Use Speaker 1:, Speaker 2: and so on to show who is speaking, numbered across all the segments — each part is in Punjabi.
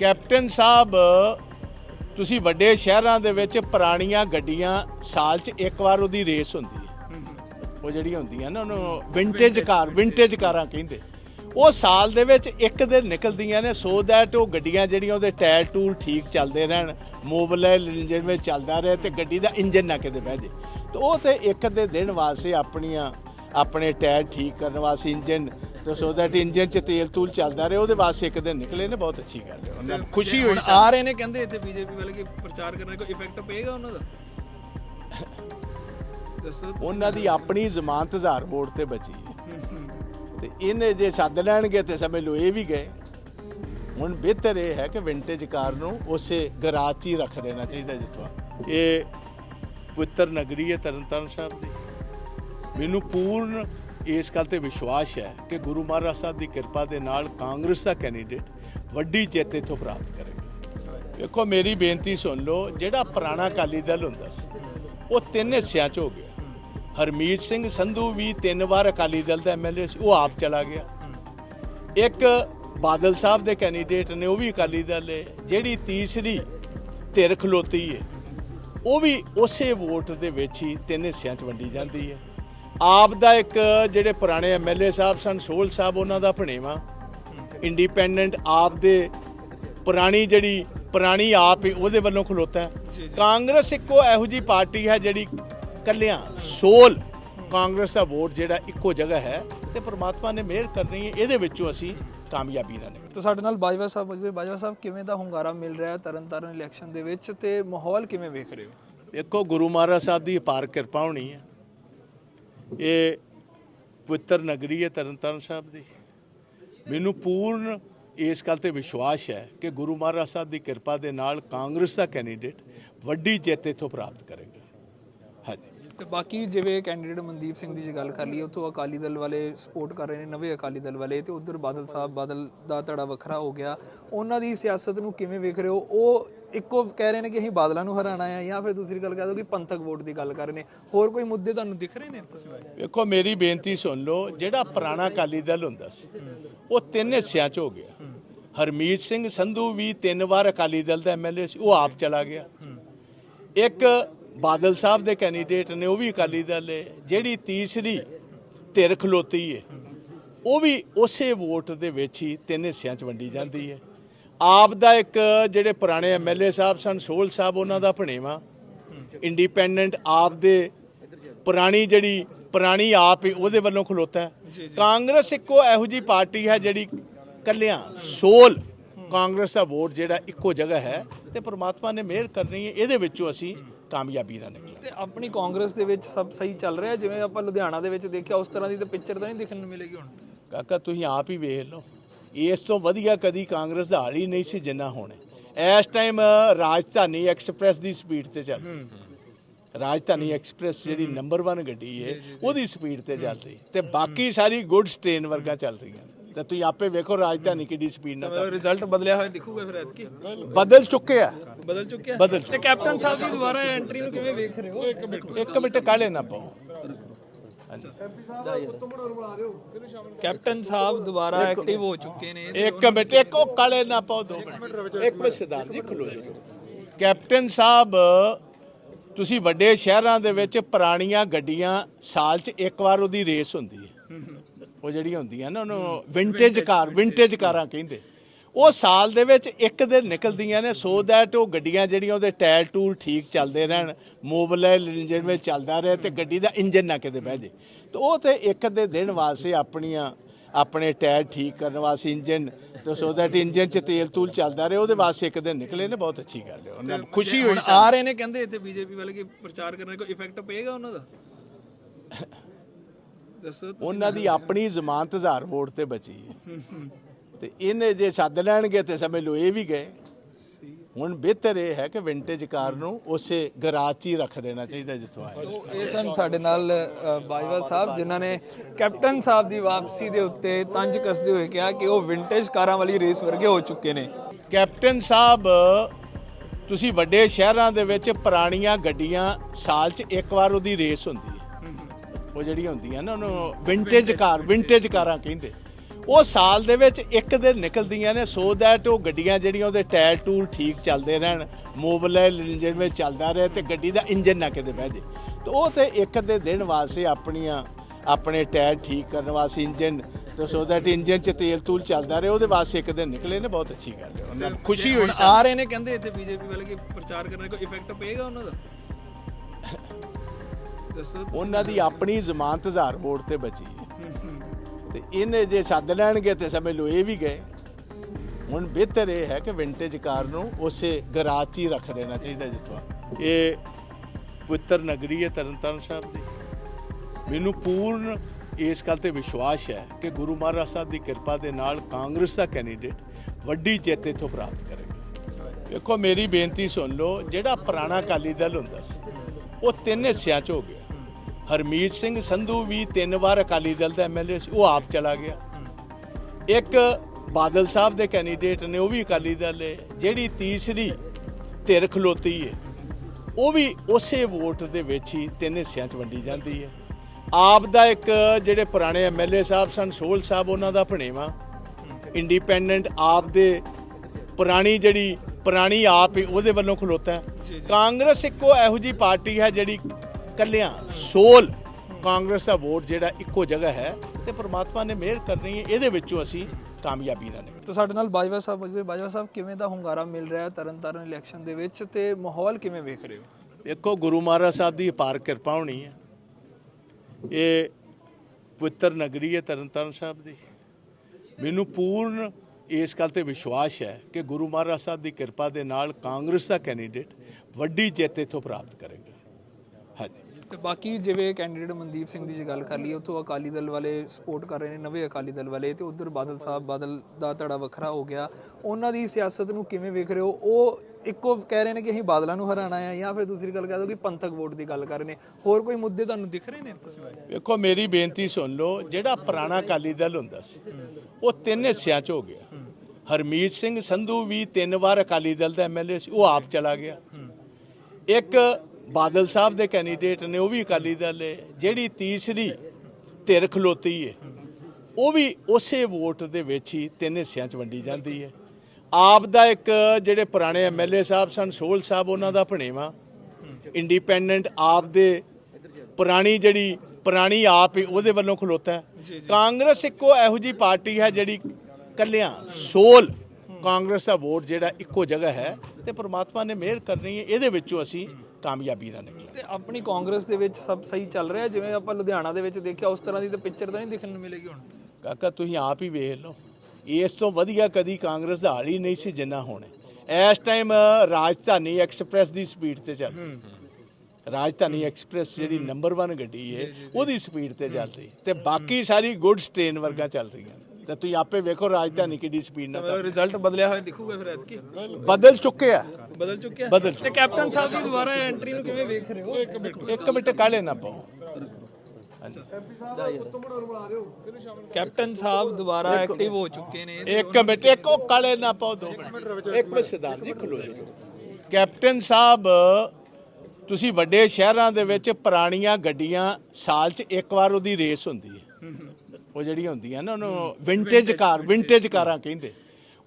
Speaker 1: ਕੈਪਟਨ ਸਾਹਿਬ ਤੁਸੀਂ ਵੱਡੇ ਸ਼ਹਿਰਾਂ ਦੇ ਵਿੱਚ ਪੁਰਾਣੀਆਂ ਗੱਡੀਆਂ ਸਾਲ 'ਚ ਇੱਕ ਵਾਰ ਉਹਦੀ ਰੇਸ ਹੁੰਦੀ ਹੈ। ਉਹ ਜਿਹੜੀਆਂ ਹੁੰਦੀਆਂ ਨਾ ਉਹਨੂੰ ਵਿੰਟੇਜ ਕਾਰ ਵਿੰਟੇਜ ਕਾਰਾਂ ਕਹਿੰਦੇ। ਉਹ ਸਾਲ ਦੇ ਵਿੱਚ ਇੱਕ ਦਿਨ ਨਿਕਲਦੀਆਂ ਨੇ ਸੋ ਦੈਟ ਉਹ ਗੱਡੀਆਂ ਜਿਹੜੀਆਂ ਉਹਦੇ ਟਾਇਰ ਟੂਰ ਠੀਕ ਚੱਲਦੇ ਰਹਿਣ ਮੋਬਿਲਾਈਲ ਇੰਜਨ ਵਿੱਚ ਚੱਲਦਾ ਰਹੇ ਤੇ ਗੱਡੀ ਦਾ ਇੰਜਨ ਨਾ ਕਿਤੇ ਬਹਿ ਜੇ ਤੇ ਉਹ ਤੇ ਇੱਕ ਦੇ ਦਿਨ ਵਾਸਤੇ ਆਪਣੀਆਂ ਆਪਣੇ ਟਾਇਰ ਠੀਕ ਕਰਨ ਵਾਸਤੇ ਇੰਜਨ ਤੇ ਸੋ ਦੈਟ ਇੰਜਨ 'ਚ ਤੇਲ ਤੂਲ ਚੱਲਦਾ ਰਹੇ ਉਹਦੇ ਵਾਸਤੇ ਇੱਕ ਦਿਨ ਨਿਕਲੇ ਨੇ ਬਹੁਤ ਅੱਛੀ ਗੱਲ ਹੈ। ਉਹਨਾਂ ਨੂੰ ਖੁਸ਼ੀ ਹੋਈ ਸਾਨੂੰ।
Speaker 2: ਆ ਰਹੇ ਨੇ ਕਹਿੰਦੇ ਇੱਥੇ ਬੀਜੇਪੀ ਵਾਲੇ ਕਿ ਪ੍ਰਚਾਰ ਕਰਨ ਦਾ ਕੋਈ ਇਫੈਕਟ ਪਏਗਾ ਉਹਨਾਂ ਦਾ? ਦੱਸੋ।
Speaker 1: ਉਹਨਾਂ ਦੀ ਆਪਣੀ ਜ਼ਮਾਨਤ ਹਜ਼ਾਰ ਵੋਟ ਤੇ ਬਚੀ ਹੈ। ਤੇ ਇਹਨੇ ਜੇ ਸੱਦ ਲੈਣਗੇ ਤੇ ਸਮਝ ਲਓ ਇਹ ਵੀ ਗਏ। ਹੁਣ ਬਿਹਤਰ ਇਹ ਹੈ ਕਿ ਵਿੰਟੇਜ ਕਾਰ ਨੂੰ ਉਸੇ ਗਰਾਜ 'ਚ ਹੀ ਰੱਖ ਦੇਣਾ ਚਾਹੀਦਾ ਜਿੱਥੋਂ। ਇਹ ਪੁੱਤਰ ਨਗਰੀ ਹੈ ਤਰਨਤਾਰਨ ਸਾਹਿਬ ਦੀ। ਮੈਨੂੰ ਪੂਰਨ ਇਸ ਗੱਲ ਤੇ ਵਿਸ਼ਵਾਸ ਹੈ ਕਿ ਗੁਰੂ ਮਹਾਰਾਜ ਸਾਹਿਬ ਦੀ ਕਿਰਪਾ ਦੇ ਨਾਲ ਕਾਂਗਰਸ ਦਾ ਕੈਂਡੀਡੇਟ ਵੱਡੀ ਜਿੱਤ ਇੱਥੋਂ ਪ੍ਰਾਪਤ ਕਰੇਗਾ। ਵੇਖੋ, ਮੇਰੀ ਬੇਨਤੀ ਸੁਣ ਲਓ, ਜਿਹੜਾ ਪੁਰਾਣਾ ਅਕਾਲੀ ਦਲ ਹੁੰਦਾ ਸੀ, ਉਹ ਤਿੰਨ ਹਿੱਸਿਆਂ 'ਚ ਹੋ ਗਿਆ। ਹਰਮੀਤ ਸਿੰਘ ਸੰਧੂ ਵੀ ਤਿੰਨ ਵਾਰ ਅਕਾਲੀ ਦਲ ਦਾ ਐਮਐਲਏ ਸੀ, ਉਹ ਆਪ ਚਲਾ ਗਿਆ। ਇੱਕ ਬਾਦਲ ਸਾਹਿਬ ਦੇ ਕੈਂਡੀਡੇਟ ਨੇ, ਉਹ ਵੀ ਅਕਾਲੀ ਦਲ ਹੈ ਜਿਹੜੀ ਤੀਸਰੀ ਧਿਰ ਖਲੋਤੀ ਹੈ ਉਹ ਵੀ ਉਸੇ ਵੋਟ ਦੇ ਵਿੱਚ ਹੀ ਤਿੰਨ ਹਿੱਸਿਆਂ 'ਚ ਵੰਡੀ ਜਾਂਦੀ ਹੈ ਆਪ ਦਾ ਇੱਕ ਜਿਹੜੇ ਪੁਰਾਣੇ ਐਮਐਲਏ ਸਾਹਿਬ ਸਨ ਸੋਹਲ ਸਾਹਿਬ ਉਹਨਾਂ ਦਾ ਭਣੇਵਾ। ਇੰਡੀਪੈਂਡੈਂਟ ਆਪ ਦੇ ਪੁਰਾਣੀ ਜਿਹੜੀ ਪੁਰਾਣੀ ਆਪ ਹੀ ਉਹਦੇ ਵੱਲੋਂ ਖਲੋਤਾ ਹੈ। ਕਾਂਗਰਸ ਇੱਕੋ ਇਹੋ ਜੀ ਪਾਰਟੀ ਹੈ ਜਿਹੜੀ ਕੱਲਿਆਂ ਸੋਲ ਕਾਂਗਰਸ ਦਾ ਵੋਟ ਜਿਹੜਾ ਇੱਕੋ ਜਗ੍ਹਾ ਹੈ ਤੇ ਪ੍ਰਮਾਤਮਾ ਨੇ ਮਿਹਰ ਕਰਨੀ ਹੈ ਇਹਦੇ ਵਿੱਚੋਂ ਅਸੀਂ ਕਾਮਯਾਬੀ ਨਾਲ ਨਿਕਲ।
Speaker 2: ਤਾਂ ਸਾਡੇ ਨਾਲ ਬਾਜਵਾ ਸਾਹਿਬ ਹੈ। ਬਾਜਵਾ ਸਾਹਿਬ ਕਿਵੇਂ ਦਾ ਹੁੰਗਾਰਾ ਮਿਲ ਰਿਹਾ ਹੈ ਤਰਨਤਾਰਨ ਇਲੈਕਸ਼ਨ ਦੇ ਵਿੱਚ ਤੇ ਮਾਹੌਲ ਕਿਵੇਂ ਵੇਖ ਰਹੇ ਹੋ?
Speaker 1: ਦੇਖੋ ਗੁਰੂ ਮਹਾਰਾਜ ਸਾਹਿਬ ਦੀ ਅਪਾਰ ਕਿਰਪਾ ਹੋਣੀ ਹੈ। ਇਹ ਪਵਿੱਤਰ ਨਗਰੀ ਹੈ ਤਰਨਤਾਰਨ ਸਾਹਿਬ ਦੀ। ਮੈਨੂੰ ਪੂਰਨ ਇਸ ਗੱਲ ਤੇ ਵਿਸ਼ਵਾਸ ਹੈ ਕਿ ਗੁਰੂ ਮਹਾਰਾਜ ਸਾਹਿਬ ਦੀ ਕਿਰਪਾ ਦੇ ਨਾਲ ਕਾਂਗਰਸ ਦਾ ਕੈਂਡੀਡੇਟ ਵੱਡੀ ਜਿੱਤ ਇੱਥੋਂ ਪ੍ਰਾਪਤ ਕਰੇਗਾ
Speaker 2: ਤੇ ਬਾਕੀ ਜਿਵੇਂ ਕੈਂਡੀਡੇਟ ਮਨਦੀਪ ਸਿੰਘ ਦੀ ਜੇ ਗੱਲ ਕਰ ਲਈਏ, ਉੱਥੋਂ ਅਕਾਲੀ ਦਲ ਵਾਲੇ ਸਪੋਰਟ ਕਰ ਰਹੇ ਨੇ, ਨਵੇਂ ਅਕਾਲੀ ਦਲ ਵਾਲੇ ਤੇ ਉਧਰ ਬਾਦਲ ਸਾਹਿਬ, ਬਾਦਲ ਦਾ ਧੜਾ ਵੱਖਰਾ ਹੋ ਗਿਆ। ਉਹਨਾਂ ਦੀ ਸਿਆਸਤ ਨੂੰ ਕਿਵੇਂ ਵੇਖ ਰਹੇ ਹੋ? ਉਹ ਇੱਕੋ ਕਹਿ ਰਹੇ ਨੇ ਕਿ ਅਸੀਂ ਬਾਦਲਾਂ ਨੂੰ ਹਰਾਣਾ ਹੈ ਜਾਂ ਫਿਰ ਦੂਸਰੀ ਗੱਲ ਕਹਿ ਦੋ ਕਿ ਪੰਥਕ ਵੋਟ ਦੀ ਗੱਲ ਕਰ ਰਹੇ ਨੇ। ਹੋਰ ਕੋਈ ਮੁੱਦੇ ਤੁਹਾਨੂੰ ਦਿਖ ਰਹੇ ਨੇ ਤੁਸੀਂ
Speaker 1: ਵੇਖੋ, ਮੇਰੀ ਬੇਨਤੀ ਸੁਣ ਲਓ, ਜਿਹੜਾ ਪੁਰਾਣਾ ਅਕਾਲੀ ਦਲ ਹੁੰਦਾ ਸੀ, ਉਹ ਤਿੰਨ ਹਿੱਸਿਆਂ 'ਚ ਹੋ ਗਿਆ। ਹਰਮੀਤ ਸਿੰਘ ਸੰਧੂ ਵੀ ਤਿੰਨ ਵਾਰ ਅਕਾਲੀ ਦਲ ਦਾ ਐਮਐਲਏ ਸੀ, ਉਹ ਆਪ ਚਲਾ ਗਿਆ। ਇੱਕ ਬਾਦਲ ਸਾਹਿਬ ਦੇ ਕੈਂਡੀਡੇਟ ਨੇ ਉਹ ਵੀ ਅਕਾਲੀ ਦਲ ਹੈ ਜਿਹੜੀ ਤੀਸਰੀ ਧਿਰ ਖਲੋਤੀ ਹੈ ਉਹ ਵੀ ਉਸੇ ਵੋਟ ਦੇ ਵਿੱਚ ਹੀ ਤਿੰਨ ਹਿੱਸਿਆਂ 'ਚ ਵੰਡੀ ਜਾਂਦੀ ਹੈ। ਆਪ ਦਾ ਇੱਕ ਜਿਹੜੇ ਪੁਰਾਣੇ ਐਮਐਲਏ ਸਾਹਿਬ ਸਨ ਸੋਹਲ ਸਾਹਿਬ ਉਹਨਾਂ ਦਾ ਭਣੇਵਾ ਇੰਡੀਪੈਂਡੈਂਟ ਆਪ ਦੇ ਪੁਰਾਣੀ ਜਿਹੜੀ ਪੁਰਾਣੀ ਆਪ ਹੀ ਉਹਦੇ ਵੱਲੋਂ ਖਲੋਤਾ ਹੈ। ਕਾਂਗਰਸ ਇੱਕੋ ਇਹੋ ਜੀ ਪਾਰਟੀ ਹੈ ਜਿਹੜੀ ਕੱਲਿਆਂ ਸੋਲ ਕਾਂਗਰਸ ਦਾ ਵੋਟ ਜਿਹੜਾ ਇੱਕੋ ਜਗ੍ਹਾ ਹੈ ਤੇ ਪ੍ਰਮਾਤਮਾ ਨੇ ਮਿਹਰ ਕਰਨੀ ਹੈ ਇਹਦੇ ਵਿੱਚੋਂ ਅਸੀਂ ਕਾਮਯਾਬੀ ਨਾਲ ਨਿਕਲਾਂਗੇ
Speaker 2: ਤੇ ਆਪਣੀ ਕਾਂਗਰਸ ਦੇ ਵਿੱਚ ਸਭ ਸਹੀ ਚੱਲ ਰਿਹਾ ਜਿਵੇਂ ਆਪਾਂ ਲੁਧਿਆਣਾ ਦੇ ਵਿੱਚ ਦੇਖਿਆ ਉਸ ਤਰ੍ਹਾਂ ਦੀ ਤਾਂ ਪਿਕਚਰ ਤਾਂ ਨਹੀਂ ਦੇਖਣ ਨੂੰ ਮਿਲੇਗੀ ਹੁਣ?
Speaker 1: ਕਾਕਾ ਤੁਸੀਂ ਆਪ ਹੀ ਵੇਖ ਲਓ। ਇਸ ਤੋਂ ਵਧੀਆ ਕਦੀ ਕਾਂਗਰਸ ਦਾ ਹਾਲ ਹੀ ਨਹੀਂ ਸੀ ਜਿੰਨਾ ਹੁਣ। ਇਸ ਟਾਈਮ ਰਾਜਧਾਨੀ ਐਕਸਪ੍ਰੈਸ ਦੀ ਸਪੀਡ ਤੇ ਚੱਲ ਰਾਜਧਾਨੀ ਐਕਸਪ੍ਰੈਸ ਜਿਹੜੀ ਨੰਬਰ 1 ਗੱਡੀ ਹੈ ਉਹਦੀ ਸਪੀਡ ਤੇ ਚੱਲ ਰਹੀ। ਤੇ ਬਾਕੀ ਸਾਰੀ ਗੁੱਡਸ ਟ੍ਰੇਨ ਵਰਗਾ ਚੱਲ ਰਹੀਆਂ ਤੇ ਤੁਸੀਂ ਆਪੇ ਵੇਖੋ ਰਾਜਧਾਨੀ ਕਿੱਡੀ ਸਪੀਡ ਨਾਲ
Speaker 2: ਰਿਜ਼ਲਟ ਬਦਲਿਆ ਹੋਇਆ ਦਿਖੂਗਾ ਫਿਰ ਐਤਕੀ।
Speaker 1: ਬਦਲ ਚੁੱਕੇ ਆ।
Speaker 2: ਬਦਲ ਚੁੱਕਿਆ
Speaker 1: ਬਦਲ
Speaker 2: ਤੇ ਕੈਪਟਨ ਸਾਹਿਬ ਦੀ ਦੁਬਾਰਾ ਐਂਟਰੀ ਨੂੰ ਕਿਵੇਂ ਵੇਖ ਰਹੇ ਹੋ? ਇੱਕ ਮਿੰਟ
Speaker 1: ਇੱਕ ਮਿੰਟ ਕਾਲੇ ਨਾ ਪਾਓ।
Speaker 2: ਕੈਪਟਨ ਸਾਹਿਬ ਦੁਬਾਰਾ ਐਕਟਿਵ ਹੋ ਚੁੱਕੇ ਨੇ
Speaker 1: ਇੱਕ ਮਿੰਟ ਇੱਕ ਉਹ ਕਾਲੇ ਨਾ ਪਾਓ ਦੋ ਮਿੰਟ। ਇੱਕ ਮਿੰਟ ਸਰਦਾਰ ਜੀ ਖਲੋ ਜਾਓ। ਕੈਪਟਨ ਸਾਹਿਬ ਤੁਸੀਂ ਵੱਡੇ ਸ਼ਹਿਰਾਂ ਦੇ ਵਿੱਚ ਪੁਰਾਣੀਆਂ ਗੱਡੀਆਂ ਸਾਲ 'ਚ ਇੱਕ ਵਾਰ ਉਹਦੀ ਰੇਸ ਹੁੰਦੀ ਹੈ। ਉਹ ਜਿਹੜੀਆਂ ਹੁੰਦੀਆਂ ਨਾ ਉਹਨੂੰ ਵਿੰਟੇਜ ਕਾਰ ਵਿੰਟੇਜ ਕਾਰਾਂ ਕਹਿੰਦੇ। ਉਹ ਸਾਲ ਦੇ ਵਿੱਚ ਇੱਕ ਦਿਨ ਨਿਕਲਦੀਆਂ ਨੇ ਸੋ ਦੈਟ ਉਹ ਗੱਡੀਆਂ ਜਿਹੜੀਆਂ ਉਹਦੇ ਟਾਇਰ ਟੂਰ ਠੀਕ ਚੱਲਦੇ ਰਹਿਣ ਮੋਬਿਲਾਈਲ ਇੰਜਨ ਵਿੱਚ ਚੱਲਦਾ ਰਹੇ ਤੇ ਗੱਡੀ ਦਾ ਇੰਜਨ ਨਾ ਕਿਤੇ ਬਹਿ ਜੇ। ਤੇ ਉਹ ਤੇ ਇੱਕ ਦੇ ਦਿਨ ਵਾਸਤੇ ਆਪਣੀਆਂ ਆਪਣੇ ਟਾਇਰ ਠੀਕ ਕਰਨ ਵਾਸਤੇ ਇੰਜਨ ਤੇ ਸੋ ਦੈਟ ਇੰਜਨ 'ਚ ਤੇਲ ਤੂਲ ਚੱਲਦਾ ਰਹੇ ਉਹਦੇ ਵਾਸਤੇ ਇੱਕ ਦਿਨ ਨਿਕਲੇ ਨੇ ਬਹੁਤ ਅੱਛੀ ਗੱਲ ਹੈ। ਉਹਨਾਂ ਨੂੰ ਖੁਸ਼ੀ ਹੋਈ
Speaker 2: ਆ ਰਹੇ ਨੇ ਕਹਿੰਦੇ ਇੱਥੇ ਬੀਜੇਪੀ ਵਾਲੇ ਕਿ ਪ੍ਰਚਾਰ ਕਰਨ ਦਾ ਕੋਈ ਇਫੈਕਟ ਪਏਗਾ ਉਹਨਾਂ ਦਾ?
Speaker 1: ਉਹਨਾਂ ਦੀ ਆਪਣੀ ਜ਼ਮਾਨਤ ਹਜ਼ਾਰ ਵੋਟ ਤੇ ਬਚੀ ਹੈ। ਤੇ ਇਹਨੇ ਜੇ ਸੱਦ ਲੈਣਗੇ ਤੇ ਸਮਝ ਲਓ ਇਹ ਵੀ ਗਏ। ਹੁਣ ਬਿਹਤਰ ਇਹ ਹੈ ਕਿ ਵਿੰਟੇਜ ਕਾਰ ਨੂੰ ਉਸੇ ਗਰਾਜ 'ਚ ਹੀ ਰੱਖ ਦੇਣਾ ਚਾਹੀਦਾ ਜਿੱਥੋਂ ਆਇਆ।
Speaker 2: ਸੋ ਇਹ ਸਨ ਸਾਡੇ ਨਾਲ ਬਾਜਵਾ ਸਾਹਿਬ ਜਿਨ੍ਹਾਂ ਨੇ ਕੈਪਟਨ ਸਾਹਿਬ ਦੀ ਵਾਪਸੀ ਦੇ ਉੱਤੇ ਤੰਜ ਕੱਸਦੇ ਹੋਏ ਕਿਹਾ ਕਿ ਉਹ ਵਿੰਟੇਜ ਕਾਰਾਂ ਵਾਲੀ ਰੇਸ ਵਰਗੇ ਹੋ ਚੁੱਕੇ ਨੇ।
Speaker 1: ਕੈਪਟਨ ਸਾਹਿਬ ਤੁਸੀਂ ਵੱਡੇ ਸ਼ਹਿਰਾਂ ਦੇ ਵਿੱਚ ਪੁਰਾਣੀਆਂ ਗੱਡੀਆਂ ਸਾਲ 'ਚ ਇੱਕ ਵਾਰ ਉਹਦੀ ਰੇਸ ਹੁੰਦੀ ਹੈ। ਉਹ ਜਿਹੜੀਆਂ ਹੁੰਦੀਆਂ ਨਾ ਉਹਨੂੰ ਵਿੰਟੇਜ ਕਾਰ ਵਿੰਟੇਜ ਕਾਰਾਂ ਕਹਿੰਦੇ। ਉਹ ਸਾਲ ਦੇ ਵਿੱਚ ਇੱਕ ਦਿਨ ਨਿਕਲਦੀਆਂ ਨੇ ਸੋ ਦੈਟ ਉਹ ਗੱਡੀਆਂ ਜਿਹੜੀਆਂ ਉਹਦੇ ਟਾਇਰ ਟੂਰ ਠੀਕ ਚੱਲਦੇ ਰਹਿਣ ਮੋਬਿਲਾਈਲ ਇੰਜਨ ਵਿੱਚ ਚੱਲਦਾ ਰਹੇ ਤੇ ਗੱਡੀ ਦਾ ਇੰਜਨ ਨਾ ਕਿਤੇ ਬਹਿ ਜੇ। ਤੇ ਉਹ ਤੇ ਇੱਕ ਦੇ ਦਿਨ ਵਾਸਤੇ ਆਪਣੀਆਂ ਆਪਣੇ ਟਾਇਰ ਠੀਕ ਕਰਨ ਵਾਸਤੇ ਇੰਜਨ ਤੇ ਸੋ ਦੈਟ ਇੰਜਨ 'ਚ ਤੇਲ ਤੂਲ ਚੱਲਦਾ ਰਹੇ ਉਹਦੇ ਵਾਸਤੇ ਇੱਕ ਦਿਨ ਨਿਕਲੇ ਨੇ ਬਹੁਤ ਅੱਛੀ ਗੱਲ ਹੈ। ਉਹਨਾਂ ਨੂੰ ਖੁਸ਼ੀ ਹੋਈ
Speaker 2: ਆ ਰਹੇ ਨੇ ਕਹਿੰਦੇ ਇੱਥੇ ਬੀਜੇਪੀ ਵਾਲੇ ਕਿ ਪ੍ਰਚਾਰ ਕਰਨ ਦਾ ਕੋਈ ਇਫੈਕਟ ਪਏਗਾ ਉਹਨਾਂ ਦਾ?
Speaker 1: ਉਹਨਾਂ ਦੀ ਆਪਣੀ ਜ਼ਮਾਨਤ ਹਜ਼ਾਰ ਵੋਟ ਤੇ ਬਚੀ ਹੈ। ਤੇ ਇਹਨੇ ਜੇ ਸੱਦ ਲੈਣਗੇ ਤੇ ਸਮਝ ਲਓ ਇਹ ਵੀ ਗਏ। ਹੁਣ ਬਿਹਤਰ ਇਹ ਹੈ ਕਿ ਵਿੰਟੇਜ ਕਾਰ ਨੂੰ ਉਸੇ ਗਰਾਜ 'ਚ ਹੀ ਰੱਖ ਦੇਣਾ ਚਾਹੀਦਾ ਜਿੱਥੋਂ ਇਹ ਪਵਿੱਤਰ ਨਗਰੀ ਹੈ ਤਰਨਤਾਰਨ ਸਾਹਿਬ ਦੀ। ਮੈਨੂੰ ਪੂਰਨ ਇਸ ਗੱਲ ਤੇ ਵਿਸ਼ਵਾਸ ਹੈ ਕਿ ਗੁਰੂ ਮਹਾਰਾਜ ਸਾਹਿਬ ਦੀ ਕਿਰਪਾ ਦੇ ਨਾਲ ਕਾਂਗਰਸ ਦਾ ਕੈਂਡੀਡੇਟ ਵੱਡੀ ਜਿੱਤ ਇੱਥੋਂ ਪ੍ਰਾਪਤ ਕਰੇਗਾ। ਦੇਖੋ ਮੇਰੀ ਬੇਨਤੀ ਸੁਣ ਲਓ, ਜਿਹੜਾ ਪੁਰਾਣਾ ਅਕਾਲੀ ਦਲ ਹੁੰਦਾ ਸੀ, ਉਹ ਤਿੰਨ ਹਿੱਸਿਆਂ 'ਚ ਹੋ ਗਿਆ। ਹਰਮੀਤ ਸਿੰਘ ਸੰਧੂ ਵੀ ਤਿੰਨ ਵਾਰ ਅਕਾਲੀ ਦਲ ਦਾ ਐਮਐਲਏ ਸੀ ਉਹ ਆਪ ਚਲਾ ਗਿਆ। ਇੱਕ ਬਾਦਲ ਸਾਹਿਬ ਦੇ ਕੈਂਡੀਡੇਟ ਨੇ ਉਹ ਵੀ ਅਕਾਲੀ ਦਲ ਹੈ। ਜਿਹੜੀ ਤੀਸਰੀ ਧਿਰ ਖਲੋਤੀ ਹੈ ਉਹ ਵੀ ਉਸੇ ਵੋਟ ਦੇ ਵਿੱਚ ਹੀ ਤਿੰਨ ਹਿੱਸਿਆਂ 'ਚ ਵੰਡੀ ਜਾਂਦੀ ਹੈ। ਆਪ ਦਾ ਇੱਕ ਜਿਹੜੇ ਪੁਰਾਣੇ ਐਮਐਲਏ ਸਾਹਿਬ ਸਨ ਸੋਹਲ ਸਾਹਿਬ ਉਹਨਾਂ ਦਾ ਭਣੇਵਾ। ਇੰਡੀਪੈਂਡੈਂਟ ਆਪ ਦੇ ਪੁਰਾਣੀ ਜਿਹੜੀ ਪੁਰਾਣੀ ਆਪ ਹੀ ਉਹਦੇ ਵੱਲੋਂ ਖਲੋਤਾ। ਕਾਂਗਰਸ ਇੱਕੋ ਇਹੋ ਜੀ ਪਾਰਟੀ ਹੈ ਜਿਹੜੀ ਕੱਲਿਆਂ ਸੋਲ ਕਾਂਗਰਸ ਦਾ ਵੋਟ ਜਿਹੜਾ ਇੱਕੋ ਜਗ੍ਹਾ ਹੈ ਤੇ ਪ੍ਰਮਾਤਮਾ ਨੇ ਮਿਹਰ ਕਰਨੀ ਹੈ ਇਹਦੇ ਵਿੱਚੋਂ ਅਸੀਂ ਕਾਮਯਾਬੀ ਨਾਲ ਨਿਕਲ।
Speaker 2: ਤਾਂ ਸਾਡੇ ਨਾਲ ਬਾਜਵਾ ਸਾਹਿਬ ਮੌਜੂਦ ਬਾਜਵਾ ਸਾਹਿਬ ਕਿਵੇਂ ਦਾ ਹੁੰਗਾਰਾ ਮਿਲ ਰਿਹਾ ਹੈ ਤਰਨਤਾਰਨ ਇਲੈਕਸ਼ਨ ਦੇ ਵਿੱਚ ਤੇ ਮਾਹੌਲ ਕਿਵੇਂ ਵੇਖ ਰਹੇ ਹੋ?
Speaker 1: ਦੇਖੋ ਗੁਰੂ ਮਹਾਰਾਜ ਸਾਹਿਬ ਦੀ ਅਪਾਰ ਕਿਰਪਾ ਹੋਣੀ ਹੈ। ਇਹ ਪਵਿੱਤਰ ਨਗਰੀ ਹੈ ਤਰਨਤਾਰਨ ਸਾਹਿਬ ਦੀ। ਮੈਨੂੰ ਪੂਰਨ ਇਸ ਗੱਲ ਤੇ ਵਿਸ਼ਵਾਸ ਹੈ ਕਿ ਗੁਰੂ ਮਹਾਰਾਜ ਸਾਹਿਬ ਦੀ ਕਿਰਪਾ ਦੇ ਨਾਲ ਕਾਂਗਰਸ ਦਾ ਕੈਂਡੀਡੇਟ ਵੱਡੀ ਜਿੱਤ ਇੱਥੋਂ ਪ੍ਰਾਪਤ ਕਰੇਗਾ।
Speaker 2: ਤੇ ਬਾਕੀ ਜਿਵੇਂ ਕੈਂਡੀਡੇਟ ਮਨਦੀਪ ਸਿੰਘ ਦੀ ਜੇ ਗੱਲ ਕਰ ਲਈਏ, ਉੱਥੋਂ ਅਕਾਲੀ ਦਲ ਵਾਲੇ ਸਪੋਰਟ ਕਰ ਰਹੇ ਨੇ, ਨਵੇਂ ਅਕਾਲੀ ਦਲ ਵਾਲੇ ਤੇ ਉਧਰ ਬਾਦਲ ਸਾਹਿਬ, ਬਾਦਲ ਦਾ ਧੜਾ ਵੱਖਰਾ ਹੋ ਗਿਆ। ਉਹਨਾਂ ਦੀ ਸਿਆਸਤ ਨੂੰ ਕਿਵੇਂ ਵੇਖ ਰਹੇ ਹੋ? ਉਹ ਇੱਕੋ ਕਹਿ ਰਹੇ ਨੇ ਕਿ ਅਸੀਂ ਬਾਦਲਾਂ ਨੂੰ ਹਰਾਣਾ ਹੈ ਜਾਂ ਫਿਰ ਦੂਸਰੀ ਗੱਲ ਕਹਿ ਦੋ ਕਿ ਪੰਥਕ ਵੋਟ ਦੀ ਗੱਲ ਕਰ ਰਹੇ ਨੇ। ਹੋਰ ਕੋਈ ਮੁੱਦੇ ਤੁਹਾਨੂੰ ਦਿਖ ਰਹੇ ਨੇ ਤੁਸੀਂ
Speaker 1: ਵੇਖੋ, ਮੇਰੀ ਬੇਨਤੀ ਸੁਣ ਲਓ, ਜਿਹੜਾ ਪੁਰਾਣਾ ਅਕਾਲੀ ਦਲ ਹੁੰਦਾ ਸੀ, ਉਹ ਤਿੰਨ ਹਿੱਸਿਆਂ 'ਚ ਹੋ ਗਿਆ। ਹਰਮੀਤ ਸਿੰਘ ਸੰਧੂ ਵੀ ਤਿੰਨ ਵਾਰ ਅਕਾਲੀ ਦਲ ਦਾ ਐਮਐਲਏ ਸੀ, ਉਹ ਆਪ ਚਲਾ ਗਿਆ। ਇੱਕ ਬਾਦਲ ਸਾਹਿਬ ਦੇ ਕੈਂਡੀਡੇਟ ਨੇ ਉਹ ਵੀ ਅਕਾਲੀ ਦਲ ਹੈ ਜਿਹੜੀ ਤੀਸਰੀ ਧਿਰ ਖਲੋਤੀ ਹੈ ਉਹ ਵੀ ਉਸੇ ਵੋਟ ਦੇ ਵਿੱਚ ਹੀ ਤਿੰਨ ਹਿੱਸਿਆਂ 'ਚ ਵੰਡੀ ਜਾਂਦੀ ਹੈ। ਆਪ ਦਾ ਇੱਕ ਜਿਹੜੇ ਪੁਰਾਣੇ ਐਮਐਲਏ ਸਾਹਿਬ ਸਨ ਸੋਹਲ ਸਾਹਿਬ ਉਹਨਾਂ ਦਾ ਭਣੇਵਾ ਇੰਡੀਪੈਂਡੈਂਟ ਆਪ ਦੇ ਪੁਰਾਣੀ ਜਿਹੜੀ ਪੁਰਾਣੀ ਆਪ ਹੀ ਉਹਦੇ ਵੱਲੋਂ ਖਲੋਤਾ ਹੈ। ਕਾਂਗਰਸ ਇੱਕੋ ਇਹੋ ਜੀ ਪਾਰਟੀ ਹੈ ਜਿਹੜੀ ਕੱਲਿਆਂ ਸੋਲ ਕਾਂਗਰਸ ਦਾ ਵੋਟ ਜਿਹੜਾ ਇੱਕੋ ਜਗ੍ਹਾ ਹੈ ਤੇ ਪ੍ਰਮਾਤਮਾ ਨੇ ਮਿਹਰ ਕਰਨੀ ਹੈ ਇਹਦੇ ਵਿੱਚੋਂ ਅਸੀਂ ਕਾਮਯਾਬੀ ਨਾਲ ਨਿਕਲਾਂਗੇ
Speaker 2: ਤੇ ਆਪਣੀ ਕਾਂਗਰਸ ਦੇ ਵਿੱਚ ਸਭ ਸਹੀ ਚੱਲ ਰਿਹਾ ਜਿਵੇਂ ਆਪਾਂ ਲੁਧਿਆਣਾ ਦੇ ਵਿੱਚ ਦੇਖਿਆ ਉਸ ਤਰ੍ਹਾਂ ਦੀ ਤਾਂ ਪਿਕਚਰ ਤਾਂ ਨਹੀਂ ਦਿਖਣ ਨੂੰ ਮਿਲੇਗੀ ਹੁਣ।
Speaker 1: ਕਾਕਾ ਤੁਸੀਂ ਆਪ ਹੀ ਵੇਖ ਲਓ। ਇਸ ਤੋਂ ਵਧੀਆ ਕਦੀ ਕਾਂਗਰਸ ਦਾ ਹਾਲ ਹੀ ਨਹੀਂ ਸੀ ਜਿੰਨਾ ਹੁਣ। ਇਸ ਟਾਈਮ ਰਾਜਧਾਨੀ ਐਕਸਪ੍ਰੈਸ ਦੀ ਸਪੀਡ ਤੇ ਚੱਲ। ਰਾਜਧਾਨੀ ਐਕਸਪ੍ਰੈਸ ਜਿਹੜੀ ਨੰਬਰ 1 ਗੱਡੀ ਹੈ ਉਹਦੀ ਸਪੀਡ ਤੇ ਚੱਲ ਰਹੀ ਤੇ ਬਾਕੀ ਸਾਰੀ ਗੁੱਡਸ ਟ੍ਰੇਨ ਵਰਗਾ ਚੱਲ ਰਹੀਆਂ ਤੇ ਤੁਸੀਂ ਆਪੇ ਵੇਖੋ ਰਾਜਧਾਨੀ ਕਿੱਡੀ ਸਪੀਡ ਨਾਲ
Speaker 2: ਰਿਜ਼ਲਟ ਬਦਲਿਆ ਹੋਇਆ ਦਿਖੂਗਾ ਫਿਰ ਐਤਕੀ।
Speaker 1: ਬਦਲ ਚੁੱਕਿਆ
Speaker 2: ਬਦਲ ਚੁੱਕਿਆ
Speaker 1: ਬਦਲ
Speaker 2: ਤੇ ਕੈਪਟਨ ਸਾਹਿਬ ਦੀ ਦੁਬਾਰਾ ਐਂਟਰੀ ਨੂੰ ਕਿਵੇਂ ਵੇਖ ਰਹੇ ਹੋ?
Speaker 1: ਇੱਕ ਮਿੰਟ ਕਾਲੇ ਨਾ ਪਾਓ
Speaker 2: ਕੈਪਟਨ ਸਾਹਿਬ ਦੁਬਾਰਾ ਐਕਟਿਵ ਹੋ ਚੁੱਕੇ ਨੇ
Speaker 1: ਇੱਕ ਮਿੰਟ ਇੱਕ ਉਹ ਕਾਲੇ ਨਾ ਪਾਓ ਦੋ ਮਿੰਟ। ਇੱਕ ਮਿੰਟ ਸਰਦਾਰ ਜੀ ਖਲੋ ਜਾਓ। ਕੈਪਟਨ ਸਾਹਿਬ ਤੁਸੀਂ ਵੱਡੇ ਸ਼ਹਿਰਾਂ ਦੇ ਵਿੱਚ ਪੁਰਾਣੀਆਂ ਗੱਡੀਆਂ ਸਾਲ 'ਚ ਇੱਕ ਵਾਰ ਉਹਦੀ ਰੇਸ ਹੁੰਦੀ ਹੈ। ਉਹ ਜਿਹੜੀਆਂ ਹੁੰਦੀਆਂ ਨਾ ਉਹਨੂੰ ਵਿੰਟੇਜ ਕਾਰ ਵਿੰਟੇਜ ਕਾਰਾਂ ਕਹਿੰਦੇ।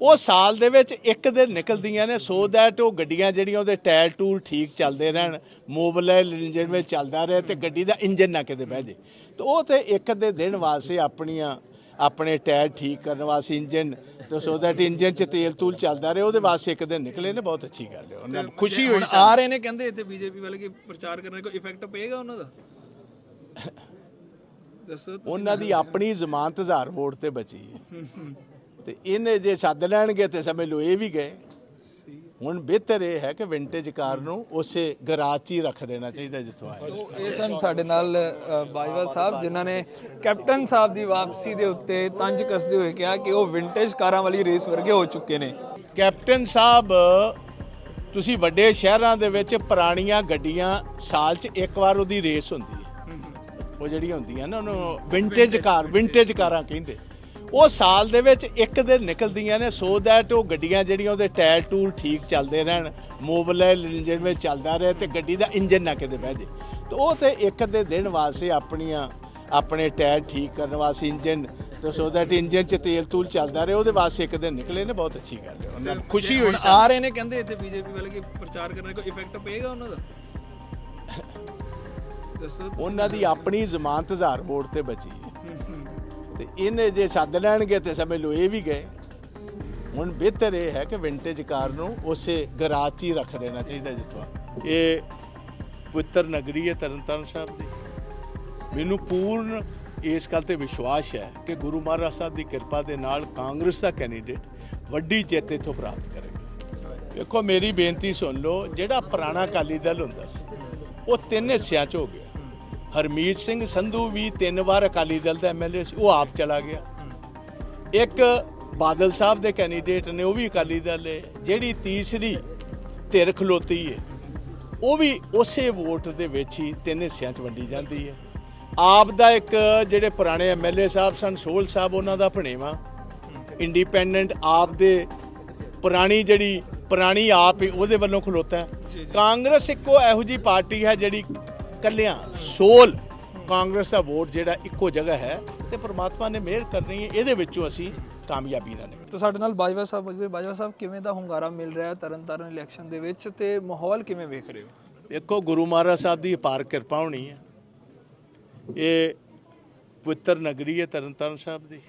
Speaker 1: ਉਹ ਸਾਲ ਦੇ ਵਿੱਚ ਇੱਕ ਦਿਨ ਨਿਕਲਦੀਆਂ ਨੇ ਸੋ ਦੈਟ ਉਹ ਗੱਡੀਆਂ ਜਿਹੜੀਆਂ ਉਹਦੇ ਟਾਇਰ ਟੂਰ ਠੀਕ ਚੱਲਦੇ ਰਹਿਣ ਮੋਬਿਲਾਈਲ ਇੰਜਨ ਵਿੱਚ ਚੱਲਦਾ ਰਹੇ ਤੇ ਗੱਡੀ ਦਾ ਇੰਜਨ ਨਾ ਕਿਤੇ ਬਹਿ ਜੇ। ਤੇ ਉਹ ਤੇ ਇੱਕ ਦੇ ਦਿਨ ਵਾਸਤੇ ਆਪਣੀਆਂ ਆਪਣੇ ਟਾਇਰ ਠੀਕ ਕਰਨ ਵਾਸਤੇ ਇੰਜਨ ਤੇ ਸੋ ਦੈਟ ਇੰਜਨ 'ਚ ਤੇਲ ਤੂਲ ਚੱਲਦਾ ਰਹੇ ਉਹਦੇ ਵਾਸਤੇ ਇੱਕ ਦਿਨ ਨਿਕਲੇ ਨੇ ਬਹੁਤ ਅੱਛੀ ਗੱਲ ਹੈ। ਉਹਨਾਂ ਨੂੰ ਖੁਸ਼ੀ ਹੋਈ
Speaker 2: ਆ ਰਹੇ ਨੇ ਕਹਿੰਦੇ ਇੱਥੇ ਬੀਜੇਪੀ ਵਾਲੇ ਕਿ ਪ੍ਰਚਾਰ ਕਰਨ ਦਾ ਕੋਈ ਇਫੈਕਟ ਪਏਗਾ ਉਹਨਾਂ ਦਾ?
Speaker 1: ਉਹਨਾਂ ਦੀ ਆਪਣੀ ਜ਼ਮਾਨਤ ਹਜ਼ਾਰ ਵੋਟ ਤੇ ਬਚੀ ਹੈ। ਤੇ ਇਹਨੇ ਜੇ ਸੱਦ ਲੈਣਗੇ ਤੇ ਸਮਝ ਲਓ ਇਹ ਵੀ ਗਏ। ਹੁਣ ਬਿਹਤਰ ਇਹ ਹੈ ਕਿ ਵਿੰਟੇਜ ਕਾਰ ਨੂੰ ਉਸੇ ਗਰਾਜ 'ਚ ਹੀ ਰੱਖ ਦੇਣਾ ਚਾਹੀਦਾ ਜਿੱਥੋਂ ਆਇਆ
Speaker 2: ਸੋ ਇਹ ਸਨ ਸਾਡੇ ਨਾਲ ਬਾਜਵਾ ਸਾਹਿਬ ਜਿਨ੍ਹਾਂ ਨੇ ਕੈਪਟਨ ਸਾਹਿਬ ਦੀ ਵਾਪਸੀ ਦੇ ਉੱਤੇ ਤੰਜ ਕੱਸਦੇ ਹੋਏ ਕਿਹਾ ਕਿ ਉਹ ਵਿੰਟੇਜ ਕਾਰਾਂ ਵਾਲੀ ਰੇਸ ਵਰਗੇ ਹੋ ਚੁੱਕੇ ਨੇ।
Speaker 1: ਕੈਪਟਨ ਸਾਹਿਬ ਤੁਸੀਂ ਵੱਡੇ ਸ਼ਹਿਰਾਂ ਦੇ ਵਿੱਚ ਪੁਰਾਣੀਆਂ ਗੱਡੀਆਂ ਸਾਲ 'ਚ ਇੱਕ ਵਾਰ ਉਹਦੀ ਰੇਸ ਹੁੰਦੀ ਹੈ। ਉਹ ਜਿਹੜੀਆਂ ਹੁੰਦੀਆਂ ਨਾ ਉਹਨੂੰ ਵਿੰਟੇਜ ਕਾਰ ਵਿੰਟੇਜ ਕਾਰਾਂ ਕਹਿੰਦੇ। ਉਹ ਸਾਲ ਦੇ ਵਿੱਚ ਇੱਕ ਦਿਨ ਨਿਕਲਦੀਆਂ ਨੇ ਸੋ ਦੈਟ ਉਹ ਗੱਡੀਆਂ ਜਿਹੜੀਆਂ ਉਹਦੇ ਟਾਇਰ ਟੂਰ ਠੀਕ ਚੱਲਦੇ ਰਹਿਣ ਮੋਬਿਲਾਈਲ ਇੰਜਨ ਵਿੱਚ ਚੱਲਦਾ ਰਹੇ ਤੇ ਗੱਡੀ ਦਾ ਇੰਜਨ ਨਾ ਕਿਤੇ ਬਹਿ ਜੇ। ਤੇ ਉਹ ਤੇ ਇੱਕ ਦੇ ਦਿਨ ਵਾਸਤੇ ਆਪਣੀਆਂ ਆਪਣੇ ਟਾਇਰ ਠੀਕ ਕਰਨ ਵਾਸਤੇ ਇੰਜਨ ਤੇ ਸੋ ਦੈਟ ਇੰਜਨ 'ਚ ਤੇਲ ਤੂਲ ਚੱਲਦਾ ਰਹੇ ਉਹਦੇ ਵਾਸਤੇ ਇੱਕ ਦਿਨ ਨਿਕਲੇ ਨੇ ਬਹੁਤ ਅੱਛੀ ਗੱਲ ਹੈ। ਉਹਨਾਂ ਨੂੰ ਖੁਸ਼ੀ ਹੋਈ
Speaker 2: ਆ ਰਹੇ ਨੇ ਕਹਿੰਦੇ ਇੱਥੇ ਬੀਜੇਪੀ ਵਾਲੇ ਕਿ ਪ੍ਰਚਾਰ ਕਰਨ ਕੋਈ ਇਫੈਕਟ ਪਏਗਾ ਉਹਨਾਂ ਦਾ?
Speaker 1: ਉਹਨਾਂ ਦੀ ਆਪਣੀ ਜ਼ਮਾਨਤ ਹਜ਼ਾਰ ਵੋਟ ਤੇ ਬਚੀ ਹੈ। ਤੇ ਇਹਨੇ ਜੇ ਸੱਦ ਲੈਣਗੇ ਤੇ ਸਮਝ ਲਓ ਇਹ ਵੀ ਗਏ। ਹੁਣ ਬਿਹਤਰ ਇਹ ਹੈ ਕਿ ਵਿੰਟੇਜ ਕਾਰ ਨੂੰ ਉਸੇ ਗਰਾਜ 'ਚ ਹੀ ਰੱਖ ਦੇਣਾ ਚਾਹੀਦਾ ਜਿੱਥੋਂ। ਇਹ ਪੁੱਤਰ ਨਗਰੀ ਹੈ ਤਰਨਤਾਰਨ ਸਾਹਿਬ ਦੀ। ਮੈਨੂੰ ਪੂਰਨ ਇਸ ਗੱਲ ਤੇ ਵਿਸ਼ਵਾਸ ਹੈ ਕਿ ਗੁਰੂ ਮਹਾਰਾਜ ਸਾਹਿਬ ਦੀ ਕਿਰਪਾ ਦੇ ਨਾਲ ਕਾਂਗਰਸ ਦਾ ਕੈਂਡੀਡੇਟ ਵੱਡੀ ਜਿੱਤ ਇੱਥੋਂ ਪ੍ਰਾਪਤ ਕਰੇਗਾ। ਵੇਖੋ ਮੇਰੀ ਬੇਨਤੀ ਸੁਣ ਲਓ ਜਿਹੜਾ ਪੁਰਾਣਾ ਅਕਾਲੀ ਦਲ ਹੁੰਦਾ ਸੀ ਉਹ ਤਿੰਨ ਹਿੱਸਿਆਂ 'ਚ ਹੋ ਗਿਆ। ਹਰਮੀਤ ਸਿੰਘ ਸੰਧੂ ਵੀ ਤਿੰਨ ਵਾਰ ਅਕਾਲੀ ਦਲ ਦਾ ਐਮਐਲਏ ਸੀ ਉਹ ਆਪ ਚਲਾ ਗਿਆ। ਇੱਕ ਬਾਦਲ ਸਾਹਿਬ ਦੇ ਕੈਂਡੀਡੇਟ ਨੇ ਉਹ ਵੀ ਅਕਾਲੀ ਦਲ ਹੈ ਜਿਹੜੀ ਤੀਸਰੀ ਧਿਰ ਖਲੋਤੀ ਹੈ ਉਹ ਵੀ ਉਸੇ ਵੋਟ ਦੇ ਵਿੱਚ ਹੀ ਤਿੰਨ ਹਿੱਸਿਆਂ 'ਚ ਵੰਡੀ ਜਾਂਦੀ ਹੈ ਆਪ ਦਾ ਇੱਕ ਜਿਹੜੇ ਪੁਰਾਣੇ ਐਮਐਲਏ ਸਾਹਿਬ ਸਨ ਸੋਹਲ ਸਾਹਿਬ ਉਹਨਾਂ ਦਾ ਭਣੇਵਾ। ਇੰਡੀਪੈਂਡੈਂਟ ਆਪ ਦੇ ਪੁਰਾਣੀ ਜਿਹੜੀ ਪੁਰਾਣੀ ਆਪ ਹੀ ਉਹਦੇ ਵੱਲੋਂ ਖਲੋਤਾ। ਕਾਂਗਰਸ ਇੱਕੋ ਇਹੋ ਜੀ ਪਾਰਟੀ ਹੈ ਜਿਹੜੀ ਕੱਲਿਆਂ ਸੋਲ ਕਾਂਗਰਸ ਦਾ ਵੋਟ ਜਿਹੜਾ ਇੱਕੋ ਜਗ੍ਹਾ ਹੈ ਤੇ ਪ੍ਰਮਾਤਮਾ ਨੇ ਮਿਹਰ ਕਰਨੀ ਹੈ ਇਹਦੇ ਵਿੱਚੋਂ ਅਸੀਂ ਕਾਮਯਾਬੀ ਨਾਲ ਨਿਕਲ।
Speaker 2: ਤਾਂ ਸਾਡੇ ਨਾਲ ਬਾਜਵਾ ਸਾਹਿਬ ਹੈ ਬਾਜਵਾ ਸਾਹਿਬ ਕਿਵੇਂ ਦਾ ਹੁੰਗਾਰਾ ਮਿਲ ਰਿਹਾ ਹੈ ਤਰਨਤਾਰਨ ਇਲੈਕਸ਼ਨ ਦੇ ਵਿੱਚ ਤੇ ਮਾਹੌਲ ਕਿਵੇਂ ਵੇਖ ਰਹੇ ਹੋ?
Speaker 1: ਦੇਖੋ ਗੁਰੂ ਮਹਾਰਾਜ ਸਾਹਿਬ ਦੀ ਅਪਾਰ ਕਿਰਪਾ ਹੋਣੀ ਹੈ। ਇਹ ਪਵਿੱਤਰ ਨਗਰੀ ਹੈ ਤਰਨਤਾਰਨ ਸਾਹਿਬ ਦੀ।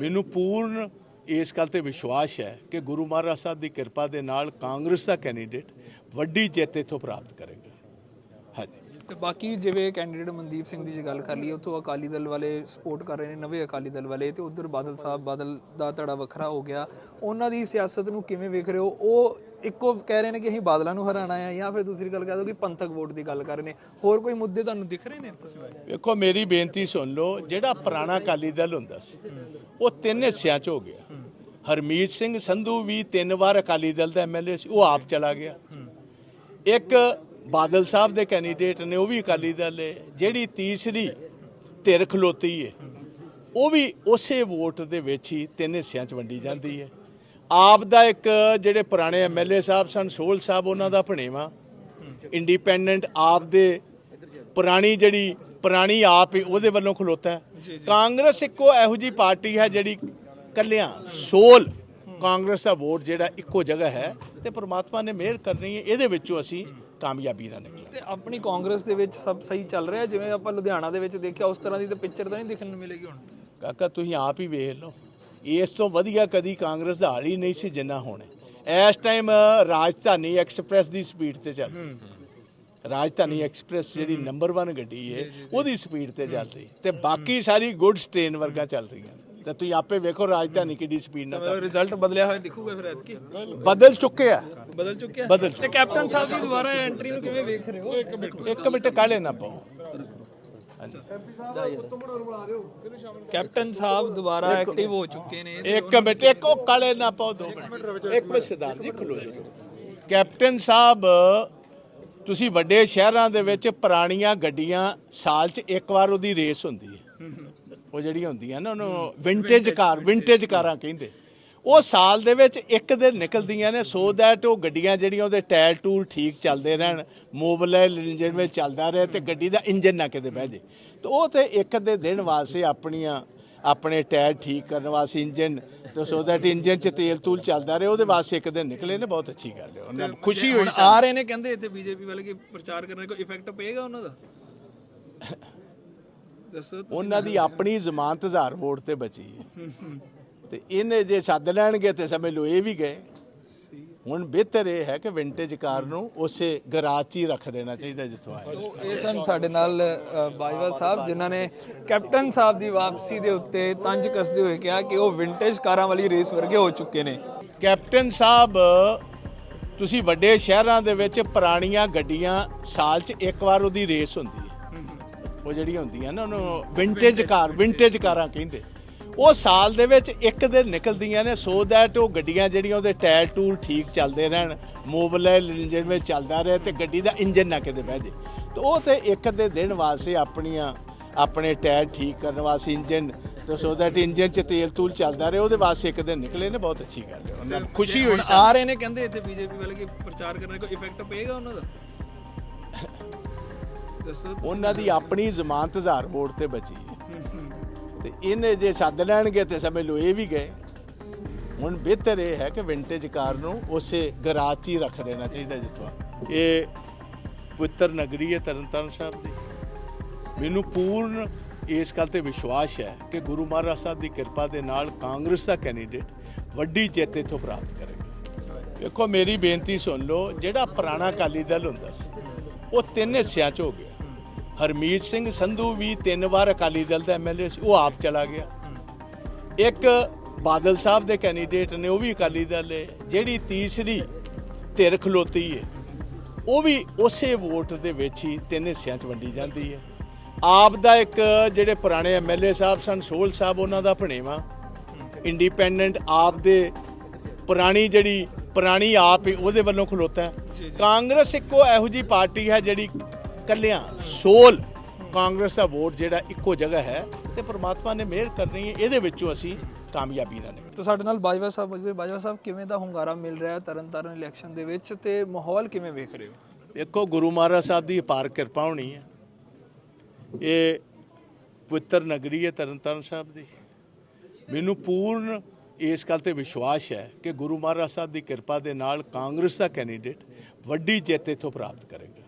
Speaker 1: ਮੈਨੂੰ ਪੂਰਨ ਇਸ ਗੱਲ ਤੇ ਵਿਸ਼ਵਾਸ ਹੈ ਕਿ ਗੁਰੂ ਮਹਾਰਾਜ ਸਾਹਿਬ ਦੀ ਕਿਰਪਾ ਦੇ ਨਾਲ ਕਾਂਗਰਸ ਦਾ ਕੈਂਡੀਡੇਟ ਵੱਡੀ ਜਿੱਤ ਇੱਥੋਂ ਪ੍ਰਾਪਤ ਕਰੇਗਾ।
Speaker 2: ਤੇ ਬਾਕੀ ਜਿਵੇਂ ਕੈਂਡੀਡੇਟ ਮਨਦੀਪ ਸਿੰਘ ਦੀ ਜੇ ਗੱਲ ਕਰ ਲਈਏ, ਉੱਥੋਂ ਅਕਾਲੀ ਦਲ ਵਾਲੇ ਸਪੋਰਟ ਕਰ ਰਹੇ ਨੇ, ਨਵੇਂ ਅਕਾਲੀ ਦਲ ਵਾਲੇ ਤੇ ਉਧਰ ਬਾਦਲ ਸਾਹਿਬ, ਬਾਦਲ ਦਾ ਧੜਾ ਵੱਖਰਾ ਹੋ ਗਿਆ। ਉਹਨਾਂ ਦੀ ਸਿਆਸਤ ਨੂੰ ਕਿਵੇਂ ਵੇਖ ਰਹੇ ਹੋ? ਉਹ ਇੱਕੋ ਕਹਿ ਰਹੇ ਨੇ ਕਿ ਅਸੀਂ ਬਾਦਲਾਂ ਨੂੰ ਹਰਾਣਾ ਹੈ ਜਾਂ ਫਿਰ ਦੂਸਰੀ ਗੱਲ ਕਹਿ ਦੋ ਕਿ ਪੰਥਕ ਵੋਟ ਦੀ ਗੱਲ ਕਰ ਰਹੇ ਨੇ। ਹੋਰ ਕੋਈ ਮੁੱਦੇ ਤੁਹਾਨੂੰ ਦਿਖ ਰਹੇ ਨੇ ਤੁਸੀਂ
Speaker 1: ਵੇਖੋ, ਮੇਰੀ ਬੇਨਤੀ ਸੁਣ ਲਓ, ਜਿਹੜਾ ਪੁਰਾਣਾ ਅਕਾਲੀ ਦਲ ਹੁੰਦਾ ਸੀ, ਉਹ ਤਿੰਨ ਹਿੱਸਿਆਂ 'ਚ ਹੋ ਗਿਆ। ਹਰਮੀਤ ਸਿੰਘ ਸੰਧੂ ਵੀ ਤਿੰਨ ਵਾਰ ਅਕਾਲੀ ਦਲ ਦਾ ਐਮਐਲਏ ਸੀ, ਉਹ ਆਪ ਚਲਾ ਗਿਆ। ਇੱਕ ਬਾਦਲ ਸਾਹਿਬ ਦੇ ਕੈਂਡੀਡੇਟ ਨੇ ਉਹ ਵੀ ਅਕਾਲੀ ਦਲ ਹੈ ਜਿਹੜੀ ਤੀਸਰੀ ਧਿਰ ਖਲੋਤੀ ਹੈ ਉਹ ਵੀ ਉਸੇ ਵੋਟ ਦੇ ਵਿੱਚ ਹੀ ਤਿੰਨ ਹਿੱਸਿਆਂ 'ਚ ਵੰਡੀ ਜਾਂਦੀ ਹੈ। ਆਪ ਦਾ ਇੱਕ ਜਿਹੜੇ ਪੁਰਾਣੇ ਐਮਐਲਏ ਸਾਹਿਬ ਸਨ ਸੋਹਲ ਸਾਹਿਬ ਉਹਨਾਂ ਦਾ ਭਣੇਵਾ ਇੰਡੀਪੈਂਡੈਂਟ ਆਪ ਦੇ ਪੁਰਾਣੀ ਜਿਹੜੀ ਪੁਰਾਣੀ ਆਪ ਹੀ ਉਹਦੇ ਵੱਲੋਂ ਖਲੋਤਾ ਹੈ। ਕਾਂਗਰਸ ਇੱਕੋ ਇਹੋ ਜੀ ਪਾਰਟੀ ਹੈ ਜਿਹੜੀ ਕੱਲਿਆਂ ਸੋਲ ਕਾਂਗਰਸ ਦਾ ਵੋਟ ਜਿਹੜਾ ਇੱਕੋ ਜਗ੍ਹਾ ਹੈ ਤੇ ਪ੍ਰਮਾਤਮਾ ਨੇ ਮਿਹਰ ਕਰਨੀ ਹੈ ਇਹਦੇ ਵਿੱਚੋਂ ਅਸੀਂ ਕਾਮਯਾਬੀ ਨਾਲ ਨਿਕਲਾਂਗੇ
Speaker 2: ਤੇ ਆਪਣੀ ਕਾਂਗਰਸ ਦੇ ਵਿੱਚ ਸਭ ਸਹੀ ਚੱਲ ਰਿਹਾ ਜਿਵੇਂ ਆਪਾਂ ਲੁਧਿਆਣਾ ਦੇ ਵਿੱਚ ਦੇਖਿਆ ਉਸ ਤਰ੍ਹਾਂ ਦੀ ਤਾਂ ਪਿਕਚਰ ਤਾਂ ਨਹੀਂ ਦੇਖਣ ਨੂੰ ਮਿਲੇਗੀ ਹੁਣ।
Speaker 1: ਕਾਕਾ ਤੁਸੀਂ ਆਪ ਹੀ ਵੇਖ ਲਓ। ਇਸ ਤੋਂ ਵਧੀਆ ਕਦੀ ਕਾਂਗਰਸ ਦਾ ਹਾਲ ਹੀ ਨਹੀਂ ਸੀ ਜਿੰਨਾ ਹੁਣ। ਇਸ ਟਾਈਮ ਰਾਜਧਾਨੀ ਐਕਸਪ੍ਰੈਸ ਦੀ ਸਪੀਡ ਤੇ ਚੱਲ ਰਾਜਧਾਨੀ ਐਕਸਪ੍ਰੈਸ ਜਿਹੜੀ ਨੰਬਰ 1 ਗੱਡੀ ਹੈ ਉਹਦੀ ਸਪੀਡ ਤੇ ਚੱਲ ਰਹੀ ਤੇ ਬਾਕੀ ਸਾਰੀ ਗੁੱਡਸ ਟ੍ਰੇਨ ਵਰਗਾ ਚੱਲ ਰਹੀਆਂ ਤੇ ਤੁਸੀਂ ਆਪੇ ਵੇਖੋ ਰਾਜਧਾਨੀ ਕਿੱਡੀ ਸਪੀਡ ਨਾਲ
Speaker 2: ਰਿਜ਼ਲਟ ਬਦਲਿਆ ਹੋਇਆ ਦਿਖੂਗਾ ਫਿਰ ਐਤਕੀ?
Speaker 1: ਬਦਲ ਚੁੱਕੇ ਆ
Speaker 2: ਬਦਲ ਚੁੱਕਿਆ
Speaker 1: ਬਦਲ
Speaker 2: ਤੇ ਕੈਪਟਨ ਸਾਹਿਬ ਦੀ ਦੁਬਾਰਾ ਐਂਟਰੀ ਨੂੰ ਕਿਵੇਂ ਵੇਖ ਰਹੇ ਹੋ?
Speaker 1: ਇੱਕ ਮਿੰਟ ਕਾਲੇ ਨਾ ਪਾਓ
Speaker 2: ਕੈਪਟਨ ਸਾਹਿਬ ਦੁਬਾਰਾ ਐਕਟਿਵ ਹੋ ਚੁੱਕੇ ਨੇ
Speaker 1: ਇੱਕ ਮਿੰਟ ਇੱਕ ਉਹ ਕਾਲੇ ਨਾ ਪਾਓ ਦੋ ਮਿੰਟ। ਇੱਕ ਮਿੰਟ ਸਰਦਾਰ ਜੀ ਖਲੋ ਜਾਓ। ਕੈਪਟਨ ਸਾਹਿਬ ਤੁਸੀਂ ਵੱਡੇ ਸ਼ਹਿਰਾਂ ਦੇ ਵਿੱਚ ਪੁਰਾਣੀਆਂ ਗੱਡੀਆਂ ਸਾਲ 'ਚ ਇੱਕ ਵਾਰ ਉਹਦੀ ਰੇਸ ਹੁੰਦੀ ਹੈ। ਉਹ ਜਿਹੜੀਆਂ ਹੁੰਦੀਆਂ ਨਾ ਉਹਨੂੰ ਵਿੰਟੇਜ ਕਾਰ ਵਿੰਟੇਜ ਕਾਰਾਂ ਕਹਿੰਦੇ। ਉਹ ਸਾਲ ਦੇ ਵਿੱਚ ਇੱਕ ਦਿਨ ਨਿਕਲਦੀਆਂ ਨੇ ਸੋ ਦੈਟ ਉਹ ਗੱਡੀਆਂ ਜਿਹੜੀਆਂ ਉਹਦੇ ਟਾਇਰ ਟੂਰ ਠੀਕ ਚੱਲਦੇ ਰਹਿਣ ਮੋਬਿਲਾਈਲ ਇੰਜਨ ਵਿੱਚ ਚੱਲਦਾ ਰਹੇ ਤੇ ਗੱਡੀ ਦਾ ਇੰਜਨ ਨਾ ਕਿਤੇ ਬਹਿ ਜੇ। ਤੇ ਉਹ ਤੇ ਇੱਕ ਦੇ ਦਿਨ ਵਾਸਤੇ ਆਪਣੀਆਂ ਆਪਣੇ ਟਾਇਰ ਠੀਕ ਕਰਨ ਵਾਸਤੇ ਇੰਜਨ ਤੇ ਸੋ ਦੈਟ ਇੰਜਨ 'ਚ ਤੇਲ ਤੂਲ ਚੱਲਦਾ ਰਹੇ ਉਹਦੇ ਵਾਸਤੇ ਇੱਕ ਦਿਨ ਨਿਕਲੇ ਨੇ ਬਹੁਤ ਅੱਛੀ ਗੱਲ ਹੈ। ਉਹਨਾਂ ਨੂੰ ਖੁਸ਼ੀ ਹੋਈ
Speaker 2: ਆ ਰਹੇ ਨੇ ਕਹਿੰਦੇ ਇੱਥੇ ਬੀਜੇਪੀ ਵਾਲੇ ਕਿ ਪ੍ਰਚਾਰ ਕਰਨ ਕੋਈ ਇਫੈਕਟ ਪਏਗਾ ਉਹਨਾਂ ਦਾ?
Speaker 1: ਉਹਨਾਂ ਦੀ ਆਪਣੀ ਜ਼ਮਾਨਤ ਹਜ਼ਾਰ ਵੋਟ ਤੇ ਬਚੀ ਹੈ। ਤੇ ਇਹਨੇ ਜੇ ਸੱਦ ਲੈਣਗੇ ਤੇ ਸਮਝ ਲਓ ਇਹ ਵੀ ਗਏ। ਹੁਣ ਬਿਹਤਰ ਇਹ ਹੈ ਕਿ ਵਿੰਟੇਜ ਕਾਰ ਨੂੰ ਉਸੇ ਗਰਾਜ 'ਚ ਹੀ ਰੱਖ ਦੇਣਾ ਚਾਹੀਦਾ ਜਿੱਥੋਂ ਆਇਆ
Speaker 2: ਸੋ ਇਹ ਸਨ ਸਾਡੇ ਨਾਲ ਬਾਜਵਾ ਸਾਹਿਬ ਜਿਨ੍ਹਾਂ ਨੇ ਕੈਪਟਨ ਸਾਹਿਬ ਦੀ ਵਾਪਸੀ ਦੇ ਉੱਤੇ ਤੰਜ ਕੱਸਦੇ ਹੋਏ ਕਿਹਾ ਕਿ ਉਹ ਵਿੰਟੇਜ ਕਾਰਾਂ ਵਾਲੀ ਰੇਸ ਵਰਗੇ ਹੋ ਚੁੱਕੇ ਨੇ।
Speaker 1: ਕੈਪਟਨ ਸਾਹਿਬ ਤੁਸੀਂ ਵੱਡੇ ਸ਼ਹਿਰਾਂ ਦੇ ਵਿੱਚ ਪੁਰਾਣੀਆਂ ਗੱਡੀਆਂ ਸਾਲ 'ਚ ਇੱਕ ਵਾਰ ਉਹਦੀ ਰੇਸ ਹੁੰਦੀ ਹੈ। ਉਹ ਜਿਹੜੀਆਂ ਹੁੰਦੀਆਂ ਨਾ ਉਹਨੂੰ ਵਿੰਟੇਜ ਕਾਰ ਵਿੰਟੇਜ ਕਾਰਾਂ ਕਹਿੰਦੇ। ਉਹ ਸਾਲ ਦੇ ਵਿੱਚ ਇੱਕ ਦਿਨ ਨਿਕਲਦੀਆਂ ਨੇ ਸੋ ਦੈਟ ਉਹ ਗੱਡੀਆਂ ਜਿਹੜੀਆਂ ਉਹਦੇ ਟਾਇਰ ਟੂਰ ਠੀਕ ਚੱਲਦੇ ਰਹਿਣ ਮੋਬਿਲਾਈਲ ਇੰਜਨ ਵਿੱਚ ਚੱਲਦਾ ਰਹੇ ਤੇ ਗੱਡੀ ਦਾ ਇੰਜਨ ਨਾ ਕਿਤੇ ਬਹਿ ਜੇ ਤੇ ਉਹ ਤੇ ਇੱਕ ਦੇ ਦਿਨ ਵਾਸਤੇ ਆਪਣੀਆਂ ਆਪਣੇ ਟਾਇਰ ਠੀਕ ਕਰਨ ਵਾਸਤੇ ਇੰਜਨ ਤੇ ਸੋ ਦੈਟ ਇੰਜਨ 'ਚ ਤੇਲ ਤੂਲ ਚੱਲਦਾ ਰਹੇ ਉਹਦੇ ਵਾਸਤੇ ਇੱਕ ਦਿਨ ਨਿਕਲੇ ਨੇ ਬਹੁਤ ਅੱਛੀ ਗੱਲ ਹੈ। ਉਹਨਾਂ ਨੂੰ ਖੁਸ਼ੀ ਹੋਈ
Speaker 2: ਆ ਰਹੇ ਨੇ ਕਹਿੰਦੇ ਇੱਥੇ ਬੀਜੇਪੀ ਵਾਲੇ ਕਿ ਪ੍ਰਚਾਰ ਕਰਨ ਕੋਈ ਇਫੈਕਟ ਪਏਗਾ ਉਹਨਾਂ ਦਾ?
Speaker 1: ਉਹਨਾਂ ਦੀ ਆਪਣੀ ਜ਼ਮਾਨਤ ਹਜ਼ਾਰ ਵੋਟ ਤੇ ਬਚੀ ਹੈ। ਤੇ ਇਹਨੇ ਜੇ ਸੱਦ ਲੈਣਗੇ ਤੇ ਸਮਝ ਲਓ ਇਹ ਵੀ ਗਏ। ਹੁਣ ਬਿਹਤਰ ਇਹ ਹੈ ਕਿ ਵਿੰਟੇਜ ਕਾਰ ਨੂੰ ਉਸੇ ਗਰਾਜ 'ਚ ਹੀ ਰੱਖ ਦੇਣਾ ਚਾਹੀਦਾ ਜਿੱਥੋਂ। ਇਹ ਪੁੱਤਰ ਨਗਰੀ ਹੈ ਤਰਨਤਾਰਨ ਸਾਹਿਬ ਦੀ। ਮੈਨੂੰ ਪੂਰਨ ਇਸ ਗੱਲ ਤੇ ਵਿਸ਼ਵਾਸ ਹੈ ਕਿ ਗੁਰੂ ਮਹਾਰਾਜ ਸਾਹਿਬ ਦੀ ਕਿਰਪਾ ਦੇ ਨਾਲ ਕਾਂਗਰਸ ਦਾ ਕੈਂਡੀਡੇਟ ਵੱਡੀ ਜਿੱਤ ਇੱਥੋਂ ਪ੍ਰਾਪਤ ਕਰੇਗਾ। ਵੇਖੋ ਮੇਰੀ ਬੇਨਤੀ ਸੁਣ ਲਓ, ਜਿਹੜਾ ਪੁਰਾਣਾ ਅਕਾਲੀ ਦਲ ਹੁੰਦਾ ਸੀ, ਉਹ ਤਿੰਨ ਹਿੱਸਿਆਂ 'ਚ ਹੋ ਗਿਆ। ਹਰਮੀਤ ਸਿੰਘ ਸੰਧੂ ਵੀ ਤਿੰਨ ਵਾਰ ਅਕਾਲੀ ਦਲ ਦਾ ਐਮਐਲਏ ਸੀ ਉਹ ਆਪ ਚਲਾ ਗਿਆ। ਇੱਕ ਬਾਦਲ ਸਾਹਿਬ ਦੇ ਕੈਂਡੀਡੇਟ ਨੇ ਉਹ ਵੀ ਅਕਾਲੀ ਦਲ ਹੈ। ਜਿਹੜੀ ਤੀਸਰੀ ਧਿਰ ਖਲੋਤੀ ਹੈ ਉਹ ਵੀ ਉਸੇ ਵੋਟ ਦੇ ਵਿੱਚ ਹੀ ਤਿੰਨ ਹਿੱਸਿਆਂ 'ਚ ਵੰਡੀ ਜਾਂਦੀ ਹੈ। ਆਪ ਦਾ ਇੱਕ ਜਿਹੜੇ ਪੁਰਾਣੇ ਐਮਐਲਏ ਸਾਹਿਬ ਸਨ ਸੋਹਲ ਸਾਹਿਬ ਉਹਨਾਂ ਦਾ ਭਣੇਵਾ। ਇੰਡੀਪੈਂਡੈਂਟ ਆਪ ਦੇ ਪੁਰਾਣੀ ਜਿਹੜੀ ਪੁਰਾਣੀ ਆਪ ਹੀ ਉਹਦੇ ਵੱਲੋਂ ਖਲੋਤਾ। ਕਾਂਗਰਸ ਇੱਕੋ ਇਹੋ ਜੀ ਪਾਰਟੀ ਹੈ ਜਿਹੜੀ ਕੱਲਿਆਂ ਸੋਲ ਕਾਂਗਰਸ ਦਾ ਵੋਟ ਜਿਹੜਾ ਇੱਕੋ ਜਗ੍ਹਾ ਹੈ ਤੇ ਪ੍ਰਮਾਤਮਾ ਨੇ ਮਿਹਰ ਕਰਨੀ ਹੈ ਇਹਦੇ ਵਿੱਚੋਂ ਅਸੀਂ ਕਾਮਯਾਬੀ ਨਾਲ
Speaker 2: ਤਾਂ ਸਾਡੇ ਨਾਲ ਬਾਜਵਾ ਸਾਹਿਬ ਮੌਜੂਦ ਬਾਜਵਾ ਸਾਹਿਬ ਕਿਵੇਂ ਦਾ ਹੁੰਗਾਰਾ ਮਿਲ ਰਿਹਾ ਹੈ ਤਰਨਤਾਰਨ ਇਲੈਕਸ਼ਨ ਦੇ ਵਿੱਚ ਤੇ ਮਾਹੌਲ ਕਿਵੇਂ ਵੇਖ ਰਹੇ ਹੋ?
Speaker 1: ਦੇਖੋ ਗੁਰੂ ਮਹਾਰਾਜ ਸਾਹਿਬ ਦੀ ਅਪਾਰ ਕਿਰਪਾ ਹੋਣੀ ਹੈ। ਇਹ ਪਵਿੱਤਰ ਨਗਰੀ ਹੈ ਤਰਨਤਾਰਨ ਸਾਹਿਬ ਦੀ। ਮੈਨੂੰ ਪੂਰਨ ਇਸ ਗੱਲ ਤੇ ਵਿਸ਼ਵਾਸ ਹੈ ਕਿ ਗੁਰੂ ਮਹਾਰਾਜ ਸਾਹਿਬ ਦੀ ਕਿਰਪਾ ਦੇ ਨਾਲ ਕਾਂਗਰਸ ਦਾ ਕੈਂਡੀਡੇਟ ਵੱਡੀ ਜਿੱਤ ਇੱਥੋਂ ਪ੍ਰਾਪਤ ਕਰੇਗਾ।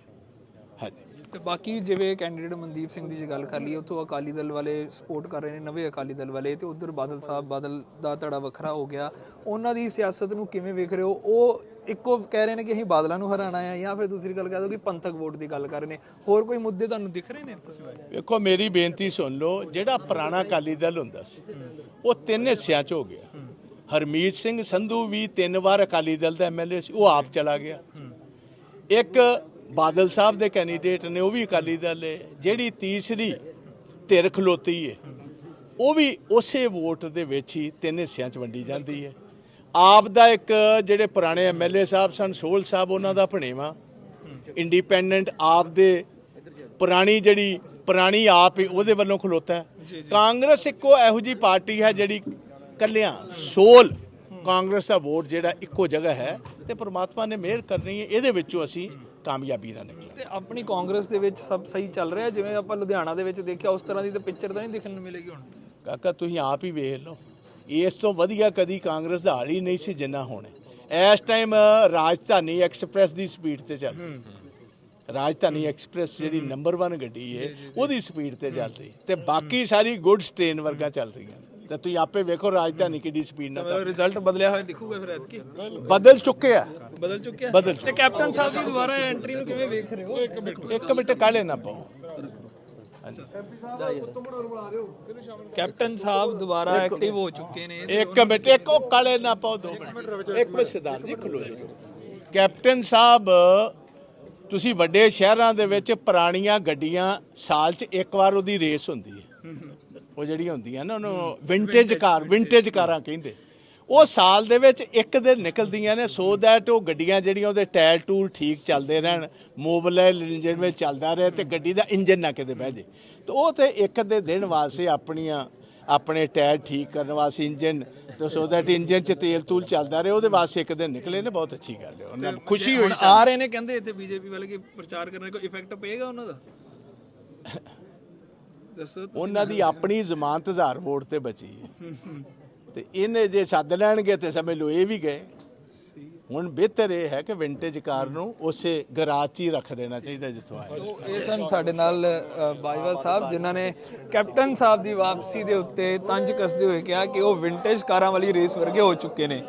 Speaker 1: ਹਾਂਜੀ।
Speaker 2: ਤੇ ਬਾਕੀ ਜਿਵੇਂ ਕੈਂਡੀਡੇਟ ਮਨਦੀਪ ਸਿੰਘ ਦੀ ਜੇ ਗੱਲ ਕਰ ਲਈਏ ਉੱਥੋਂ ਅਕਾਲੀ ਦਲ ਵਾਲੇ ਸਪੋਰਟ ਕਰ ਰਹੇ ਨੇ ਨਵੇਂ ਅਕਾਲੀ ਦਲ ਵਾਲੇ ਤੇ ਉਧਰ ਬਾਦਲ ਸਾਹਿਬ ਬਾਦਲ ਦਾ ਧੜਾ ਵੱਖਰਾ ਹੋ ਗਿਆ। ਉਹਨਾਂ ਦੀ ਸਿਆਸਤ ਨੂੰ ਕਿਵੇਂ ਵੇਖ ਰਹੇ ਹੋ? ਉਹ ਇੱਕੋ ਕਹਿ ਰਹੇ ਨੇ ਕਿ ਅਸੀਂ ਬਾਦਲਾਂ ਨੂੰ ਹਰਾਣਾ ਹੈ ਜਾਂ ਫਿਰ ਦੂਸਰੀ ਗੱਲ ਕਹਿ ਦੋ ਕਿ ਪੰਥਕ ਵੋਟ ਦੀ ਗੱਲ ਕਰ ਰਹੇ ਨੇ। ਹੋਰ ਕੋਈ ਮੁੱਦੇ ਤੁਹਾਨੂੰ ਦਿਖ ਰਹੇ ਨੇ ਤੁਸੀਂ?
Speaker 1: ਵੇਖੋ ਮੇਰੀ ਬੇਨਤੀ ਸੁਣ ਲਓ ਜਿਹੜਾ ਪੁਰਾਣਾ ਅਕਾਲੀ ਦਲ ਹੁੰਦਾ ਸੀ ਉਹ ਤਿੰਨ ਹਿੱਸਿਆਂ 'ਚ ਹੋ ਗਿਆ। ਹਰਮੀਤ ਸਿੰਘ ਸੰਧੂ ਵੀ ਤਿੰਨ ਵਾਰ ਅਕਾਲੀ ਦਲ ਦਾ ਐਮਐਲਏ ਸੀ ਉਹ ਆਪ ਚਲਾ ਗਿਆ। ਇੱਕ ਬਾਦਲ ਸਾਹਿਬ ਦੇ ਕੈਂਡੀਡੇਟ ਨੇ ਉਹ ਵੀ ਅਕਾਲੀ ਦਲ ਹੈ, ਜਿਹੜੀ ਤੀਸਰੀ ਧਿਰ ਖਲੋਤੀ ਹੈ, ਉਹ ਵੀ ਉਸੇ ਵੋਟ ਦੇ ਵਿੱਚ ਹੀ ਤਿੰਨ ਹਿੱਸਿਆਂ 'ਚ ਵੰਡੀ ਜਾਂਦੀ ਹੈ। ਆਪ ਦਾ ਇੱਕ ਜਿਹੜੇ ਪੁਰਾਣੇ ਐਮਐਲਏ ਸਾਹਿਬ ਸਨ, ਸੋਹਲ ਸਾਹਿਬ, ਉਹਨਾਂ ਦਾ ਭਣੇਵਾ ਇੰਡੀਪੈਂਡੈਂਟ ਆਪ ਦੇ ਪੁਰਾਣੀ ਜਿਹੜੀ ਪੁਰਾਣੀ ਆਪ ਹੀ, ਉਹਦੇ ਵੱਲੋਂ ਖਲੋਤਾ ਕਾਂਗਰਸ ਇੱਕੋ ਇਹੋ ਜੀ ਪਾਰਟੀ ਹੈ ਜਿਹੜੀ ਕੱਲਿਆਂ, ਸੋਲ ਕਾਂਗਰਸ ਦਾ ਵੋਟ ਜਿਹੜਾ ਇੱਕੋ ਜਗ੍ਹਾ ਹੈ ਤੇ ਪ੍ਰਮਾਤਮਾ ਨੇ ਮਿਹਰ ਕਰਨੀ ਹੈ, ਇਹਦੇ ਵਿੱਚੋਂ ਅਸੀਂ ਕਾਮਯਾਬੀ ਨਾਲ ਨਿਕਲਾਂਗੇ
Speaker 2: ਤੇ ਆਪਣੀ ਕਾਂਗਰਸ ਦੇ ਵਿੱਚ ਸਭ ਸਹੀ ਚੱਲ ਰਿਹਾ ਜਿਵੇਂ ਆਪਾਂ ਲੁਧਿਆਣਾ ਦੇ ਵਿੱਚ ਦੇਖਿਆ ਉਸ ਤਰ੍ਹਾਂ ਦੀ ਤਾਂ ਪਿਕਚਰ ਤਾਂ ਨਹੀਂ ਦਿਖਣ ਨੂੰ ਮਿਲੇਗੀ ਹੁਣ।
Speaker 1: ਕਾਕਾ ਤੁਸੀਂ ਆਪ ਹੀ ਵੇਖ ਲਓ। ਇਸ ਤੋਂ ਵਧੀਆ ਕਦੀ ਕਾਂਗਰਸ ਦਾ ਹਾਲ ਹੀ ਨਹੀਂ ਸੀ ਜਿੰਨਾ ਹੁਣ। ਇਸ ਟਾਈਮ ਰਾਜਧਾਨੀ ਐਕਸਪ੍ਰੈਸ ਦੀ ਸਪੀਡ ਤੇ ਚੱਲ ਰਾਜਧਾਨੀ ਐਕਸਪ੍ਰੈਸ ਜਿਹੜੀ ਨੰਬਰ 1 ਗੱਡੀ ਹੈ ਉਹਦੀ ਸਪੀਡ ਤੇ ਚੱਲ ਰਹੀ ਤੇ ਬਾਕੀ ਸਾਰੀ ਗੁੱਡਸ ਟ੍ਰੇਨ ਵਰਗਾ ਚੱਲ ਰਹੀਆਂ ਤੇ ਤੁਸੀਂ ਆਪੇ ਵੇਖੋ ਰਾਜਧਾਨੀ ਕਿੱਡੀ ਸਪੀਡ ਨਾਲ
Speaker 2: ਰਿਜ਼ਲਟ ਬਦਲਿਆ ਹੋਇਆ ਦਿਖੂਗਾ ਫਿਰ ਐਤਕੀ?
Speaker 1: ਬਦਲ ਚੁੱਕੇ ਆ।
Speaker 2: ਬਦਲ ਚੁੱਕਿਆ
Speaker 1: ਬਦਲ
Speaker 2: ਤੇ ਕੈਪਟਨ ਸਾਹਿਬ ਦੀ ਦੁਬਾਰਾ ਐਂਟਰੀ ਨੂੰ ਕਿਵੇਂ ਵੇਖ ਰਹੇ ਹੋ?
Speaker 1: ਇੱਕ ਮਿੰਟ ਕਾਲੇ ਨਾ ਪਾਓ
Speaker 2: ਕੈਪਟਨ ਸਾਹਿਬ ਦੁਬਾਰਾ ਐਕਟਿਵ ਹੋ ਚੁੱਕੇ ਨੇ।
Speaker 1: ਇੱਕ ਮਿੰਟ ਇੱਕ ਉਹ ਕਾਲੇ ਨਾ ਪਾਓ ਦੋ ਮਿੰਟ। ਇੱਕ ਮਿੰਟ ਸਰਦਾਰ ਜੀ ਖਲੋ ਜਾਓ ਕੈਪਟਨ ਸਾਹਿਬ ਤੁਸੀਂ ਵੱਡੇ ਸ਼ਹਿਰਾਂ ਦੇ ਵਿੱਚ ਪੁਰਾਣੀਆਂ ਗੱਡੀਆਂ ਸਾਲ 'ਚ ਇੱਕ ਵਾਰ ਉਹਦੀ ਰੇਸ ਹੁੰਦੀ ਹੈ। ਉਹ ਜਿਹੜੀਆਂ ਹੁੰਦੀਆਂ ਨਾ ਉਹਨੂੰ ਵਿੰਟੇਜ ਕਾਰ ਵਿੰਟੇਜ ਕਾਰਾਂ। ਕਹਿੰਦੇ। ਉਹ ਸਾਲ ਦੇ ਵਿੱਚ ਇੱਕ ਦਿਨ ਨਿਕਲਦੀਆਂ ਨੇ ਸੋ ਦੈਟ ਉਹ ਗੱਡੀਆਂ ਜਿਹੜੀਆਂ ਉਹਦੇ ਟਾਇਰ ਟੂਰ ਠੀਕ ਚੱਲਦੇ ਰਹਿਣ ਮੋਬਿਲਾਈਲ ਇੰਜਨ ਵਿੱਚ ਚੱਲਦਾ ਰਹੇ ਤੇ ਗੱਡੀ ਦਾ ਇੰਜਨ ਨਾ ਕਿਤੇ ਬਹਿ ਜੇ। ਤੇ ਉਹ ਤੇ ਇੱਕ ਦੇ ਦਿਨ ਵਾਸਤੇ ਆਪਣੀਆਂ ਆਪਣੇ ਟਾਇਰ ਠੀਕ ਕਰਨ ਵਾਸਤੇ ਇੰਜਨ ਤੇ ਸੋ ਦੈਟ ਇੰਜਨ 'ਚ ਤੇਲ ਤੂਲ ਚੱਲਦਾ ਰਹੇ ਉਹਦੇ ਵਾਸਤੇ ਇੱਕ ਦਿਨ ਨਿਕਲੇ ਨੇ ਬਹੁਤ ਅੱਛੀ ਗੱਲ ਹੈ। ਉਹਨਾਂ ਨੂੰ ਖੁਸ਼ੀ ਹੋਈ
Speaker 2: ਆ ਰਹੇ ਨੇ ਕਹਿੰਦੇ ਇੱਥੇ ਬੀਜੇਪੀ ਵਾਲੇ ਕਿ ਪ੍ਰਚਾਰ ਕਰਨ ਕੋਈ ਇਫੈਕਟ ਪਏਗਾ ਉਹਨਾਂ ਦਾ?
Speaker 1: ਉਹਨਾਂ ਦੀ ਆਪਣੀ ਜ਼ਮਾਨਤ ਹਜ਼ਾਰ ਵੋਟ ਤੇ ਬਚੀ ਹੈ। ਤੇ ਇਹਨੇ ਜੇ ਸੱਦ ਲੈਣਗੇ ਤੇ ਸਮਝ ਲਓ ਇਹ ਵੀ ਗਏ। ਹੁਣ ਬਿਹਤਰ ਇਹ ਹੈ ਕਿ ਵਿੰਟੇਜ ਕਾਰ ਨੂੰ ਉਸੇ ਗਰਾਜ 'ਚ ਹੀ ਰੱਖ ਦੇਣਾ ਚਾਹੀਦਾ ਜਿੱਥੋਂ ਆਇਆ
Speaker 2: ਸੋ ਇਹ ਸਨ ਸਾਡੇ ਨਾਲ ਬਾਜਵਾ ਸਾਹਿਬ ਜਿਨ੍ਹਾਂ ਨੇ ਕੈਪਟਨ ਸਾਹਿਬ ਦੀ ਵਾਪਸੀ ਦੇ ਉੱਤੇ ਤੰਜ ਕੱਸਦੇ ਹੋਏ ਕਿਹਾ ਕਿ ਉਹ ਵਿੰਟੇਜ ਕਾਰਾਂ ਵਾਲੀ ਰੇਸ ਵਰਗੇ ਹੋ ਚੁੱਕੇ ਨੇ।